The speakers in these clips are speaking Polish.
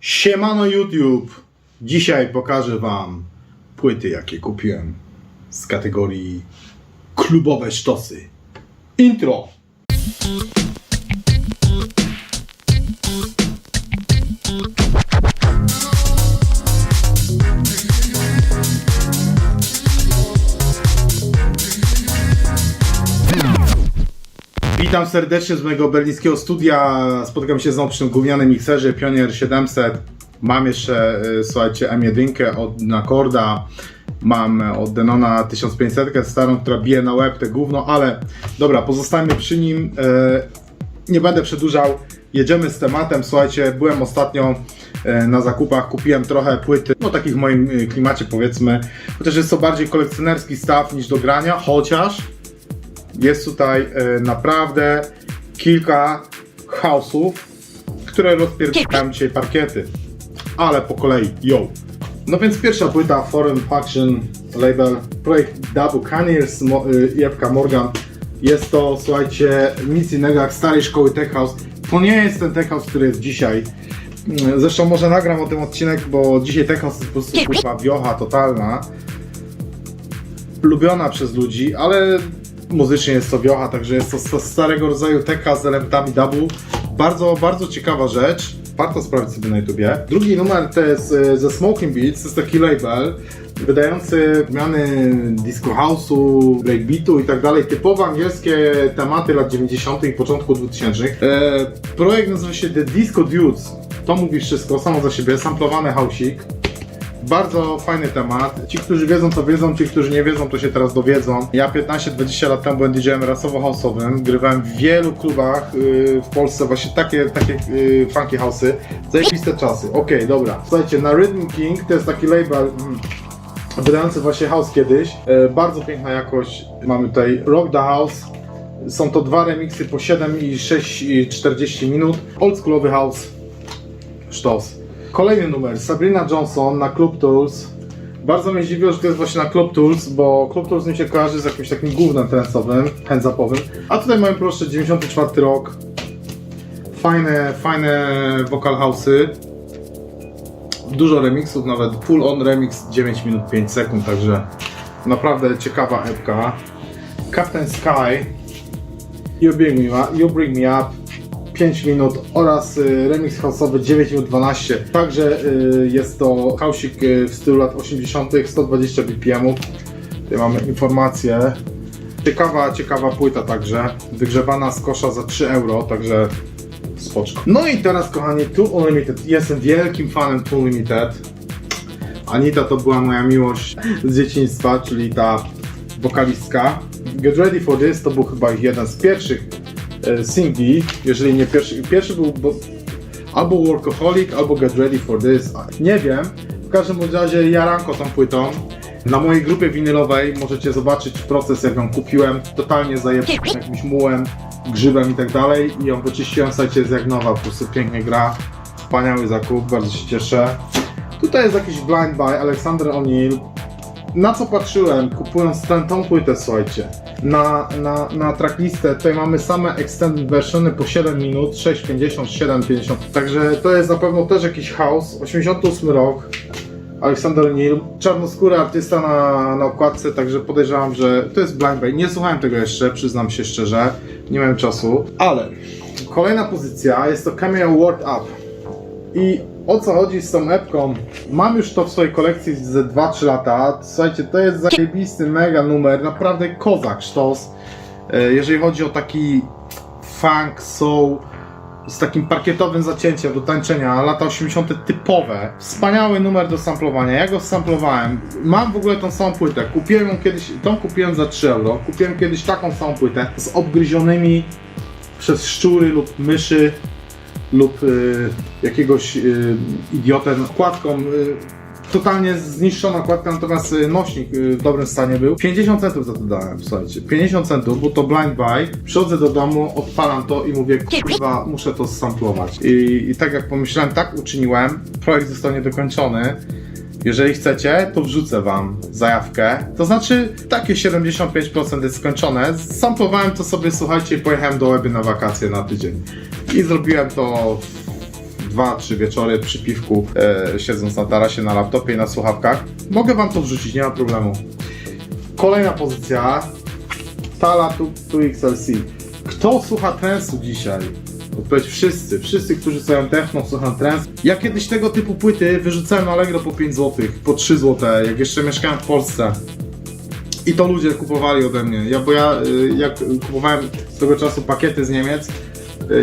Siemano YouTube! Dzisiaj pokażę Wam płyty, jakie kupiłem z kategorii klubowe sztosy. Intro! Witam serdecznie z mojego berlińskiego studia. Spotykam się znowu przy tym gównianym mikserze Pionier 700. Mam jeszcze, y, słuchajcie, M1 od Nakorda. Mam od Denona 1500 starą, która bije na łeb te gówno, ale dobra, pozostajmy przy nim. E, Nie będę przedłużał. Jedziemy z tematem. Słuchajcie, byłem ostatnio e, na zakupach, kupiłem trochę płyty, no takich w moim klimacie powiedzmy. Chociaż jest to bardziej kolekcjonerski staw niż do grania, chociaż jest tutaj e, naprawdę kilka house'ów, które rozpierdzielają dzisiaj parkiety. Ale po kolei, yo! No więc pierwsza płyta Foreign Faction label, projekt Dabu Caniers Mo- y, i Epka Morgan. Jest to, słuchajcie, nic innego jak starej szkoły Tech House. To nie jest ten Tech House, który jest dzisiaj. Mm, Zresztą może nagram o tym odcinek, bo dzisiaj Tech House jest po prostu kurwa wiocha totalna lubiona przez ludzi, ale muzycznie jest to wiocha, także jest to sta- starego rodzaju teka z elementami dubu. Bardzo, bardzo ciekawa rzecz. Warto sprawdzić sobie na YouTubie. Drugi numer to jest e, ze Smoking Beats, to jest taki label wydający zmiany disco house'u, breakbeatu i tak dalej, typowo angielskie tematy lat 90. i początku 2000. E, projekt nazywa się The Disco Dudes. To mówi wszystko, samo za siebie, samplowany house'ik. Bardzo fajny temat. Ci, którzy wiedzą, to wiedzą, ci, którzy nie wiedzą, to się teraz dowiedzą. Ja 15-20 lat temu byłem DJ-em rasowo-house'owym. Grywałem w wielu klubach yy, w Polsce, właśnie takie, takie yy, funky house'y. Zajebiste czasy. Okej, dobra. Słuchajcie, na Rhythm King to jest taki label mm, wydający właśnie house kiedyś. E, bardzo piękna jakość. Mamy tutaj Rock the House. Są to dwa remiksy po 7 i 6 i 40 minut. Oldschoolowy house. Sztos. Kolejny numer, Sabrina Johnson na Club Tools. Bardzo mnie zdziwiło, że to jest właśnie na Club Tools, bo Club Tools mi się kojarzy z jakimś takim gównem trendsowym, hands-upowym. A tutaj mamy proszę 94 rok. Fajne, fajne vocal house'y. Dużo remixów, nawet full on remix 9 minut 5 sekund, także naprawdę ciekawa epka. Captain Sky, You Bring Me Up, you bring me up 5 minut oraz y, remix house'owy 9 minut 12. Także y, jest to hausik y, w stylu lat 80. 120 BPM. Tutaj mamy informację. Ciekawa, ciekawa płyta także. Wygrzewana z kosza za 3 euro, także spoczko. No i teraz kochani, Tool Unlimited. Jestem wielkim fanem Tool Unlimited. Anita to była moja miłość z dzieciństwa, czyli ta wokalistka. Get Ready For This to był chyba jeden z pierwszych singli, jeżeli nie pierwszy. Pierwszy był bo, albo Workaholic, albo Get Ready For This. Nie wiem. W każdym razie jaranko tą płytą. Na mojej grupie winylowej możecie zobaczyć proces, jak ją kupiłem. Totalnie zajebałem jakimś mułem, grzybem i tak dalej. I ją wyczyściłem, słuchajcie, jest jak nowa. Po prostu pięknie gra. Wspaniały zakup, bardzo się cieszę. Tutaj jest jakiś Blind Buy, Alexander O'Neill. Na co patrzyłem, kupując tę, tą płytę, słuchajcie, na, na, na tracklistę, tutaj mamy same extended versiony po 7 minut, 6,50, 7,50, także to jest na pewno też jakiś house, 88 rok, Alexander O'Neill, czarnoskóry artysta na, na okładce, także podejrzewam, że to jest Blind Buy. Nie słuchałem tego jeszcze, przyznam się szczerze, nie miałem czasu, ale kolejna pozycja jest to Cameo World Up. I o co chodzi z tą epką? Mam już to w swojej kolekcji ze 2-3 lata. Słuchajcie, to jest zajebisty mega numer, naprawdę kozak sztos. E, Jeżeli chodzi o taki funk, soul, z takim parkietowym zacięciem do tańczenia, lata 80. typowe. Wspaniały numer do samplowania. Ja go samplowałem. Mam w ogóle tą samą płytę. Kupiłem ją kiedyś, tą kupiłem za 3 euro. Kupiłem kiedyś taką samą płytę z obgryzionymi przez szczury lub myszy lub y, jakiegoś y, idiotę okładką. Y, totalnie zniszczona okładka, natomiast nośnik w dobrym stanie był. 50 centów za to dałem, słuchajcie. 50 centów, bo to blind buy. Przychodzę do domu, odpalam to i mówię, kurwa, muszę to samplować. I, I tak jak pomyślałem, tak uczyniłem. Projekt został niedokończony. Jeżeli chcecie, to wrzucę wam zajawkę. To znaczy, takie 75% jest skończone. Samplowałem to sobie, słuchajcie, i pojechałem do Łeby na wakacje na tydzień. I zrobiłem to dwa, trzy wieczory przy piwku, e, siedząc na tarasie, na laptopie i na słuchawkach. Mogę wam to wrzucić, nie ma problemu. Kolejna pozycja. Tala 2 XLC. Kto słucha trensu dzisiaj? Odpowiedź wszyscy. Wszyscy, którzy słuchają techno, słuchają trans. Ja kiedyś tego typu płyty wyrzucałem na Allegro po 5 zł, po 3 zł, jak jeszcze mieszkałem w Polsce. I to ludzie kupowali ode mnie. Ja, bo ja y, jak kupowałem tego czasu pakiety z Niemiec,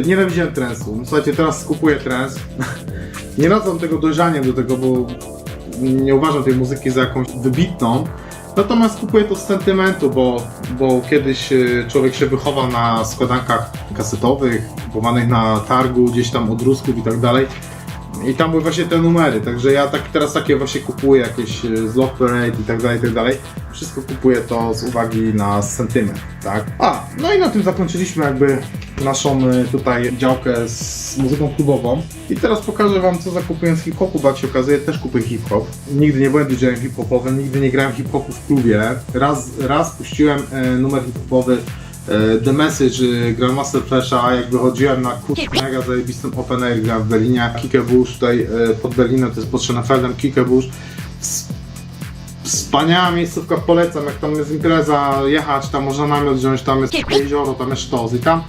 nienawidziłem trensu. No, Słuchajcie, teraz kupuję trens. Nie nazywam tego dojrzaniem do tego, bo nie uważam tej muzyki za jakąś wybitną. Natomiast kupuję to z sentymentu, bo, bo kiedyś y, człowiek się wychował na składankach kasetowych, kupowanych na targu, gdzieś tam od Rusków i tak dalej. I tam były właśnie te numery, także ja tak, teraz takie właśnie kupuję, jakieś y, z Love Parade i tak dalej, i tak dalej. Wszystko kupuję to z uwagi na sentyment, tak? A, no i na tym zakończyliśmy jakby naszą y, tutaj działkę z muzyką klubową. I teraz pokażę wam co zakupuję z hip-hopu, bo jak się okazuje też kupuję hip-hop. Nigdy nie byłem DJ-em hip-hopowym, nigdy nie grałem hip-hopu w klubie. Raz, raz puściłem e, numer hip-hopowy e, The Message e, Grandmaster Flasha, jak wychodziłem na kur... mega zajebistym open air grałem w Berlinie, Kikebush tutaj e, pod Berlinem, to jest pod Schönefeldem, Kikebush. Ws- Wspaniała miejscówka, polecam, jak tam jest impreza, jechać, tam można namiot wziąć, tam jest jezioro, tam jest sztos i tam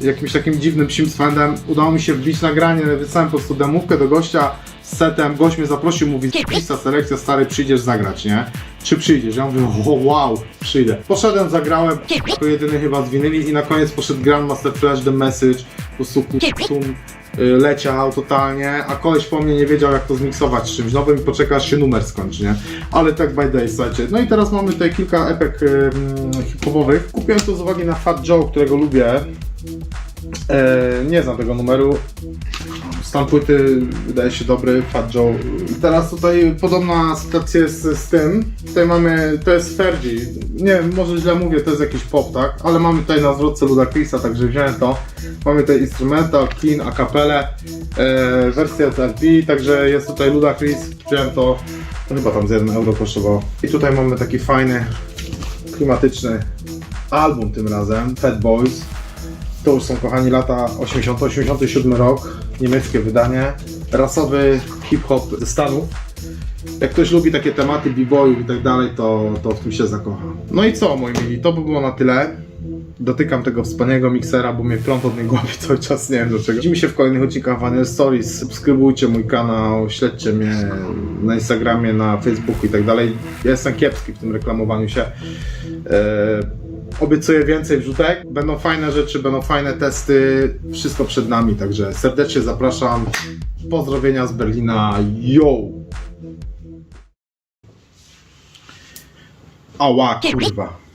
jakimś takim dziwnym psim swędem udało mi się wbić nagranie, wysłałem po prostu demówkę do gościa z setem, gość mnie zaprosił, mówi selekcja, stary przyjdziesz zagrać, nie? Czy przyjdziesz? Ja mówię, o, wow, przyjdę. Poszedłem, zagrałem, jako jedyny chyba z winyli i na koniec poszedł Grandmaster Flash, The Message, po prostu y, leciał totalnie, a koleś po mnie nie wiedział jak to zmiksować z czymś nowym i poczeka aż się numer skończy, nie? Ale tak by day, słuchajcie. No i teraz mamy tutaj kilka epek y, mm, hip-hopowych. Kupiłem to z uwagi na Fat Joe, którego lubię. E, nie znam tego numeru. Stan płyty wydaje się dobry, Fat Joe. Teraz tutaj podobna sytuacja jest z tym. Tutaj mamy, to jest Fergie. Nie może źle mówię, to jest jakiś pop, tak? Ale mamy tutaj na zwrotce Ludacrisa, także wziąłem to. Mamy tutaj instrumental, clean, a capelle, e, wersja FB, także jest tutaj Ludacris. Wziąłem to, to chyba tam z 1 euro kosztowało. I tutaj mamy taki fajny, klimatyczny album tym razem, Fat Boys. To już są kochani lata 80, 87 rok, niemieckie wydanie, rasowy hip-hop ze Stanów. Jak ktoś lubi takie tematy b-boyów i tak dalej, to, to w tym się zakocha. No i co moi mili, to by było na tyle. Dotykam tego wspaniałego miksera, bo mnie pląt od niego głowy cały czas, nie wiem dlaczego. Widzimy się w kolejnych odcinkach Vanilla Stories. Subskrybujcie mój kanał, śledźcie mnie na Instagramie, na Facebooku i tak dalej. Ja jestem kiepski w tym reklamowaniu się. Eee, Obiecuję więcej wrzutek. Będą fajne rzeczy, będą fajne testy. Wszystko przed nami, także serdecznie zapraszam. Pozdrowienia z Berlina. Yo! Ała, kurwa.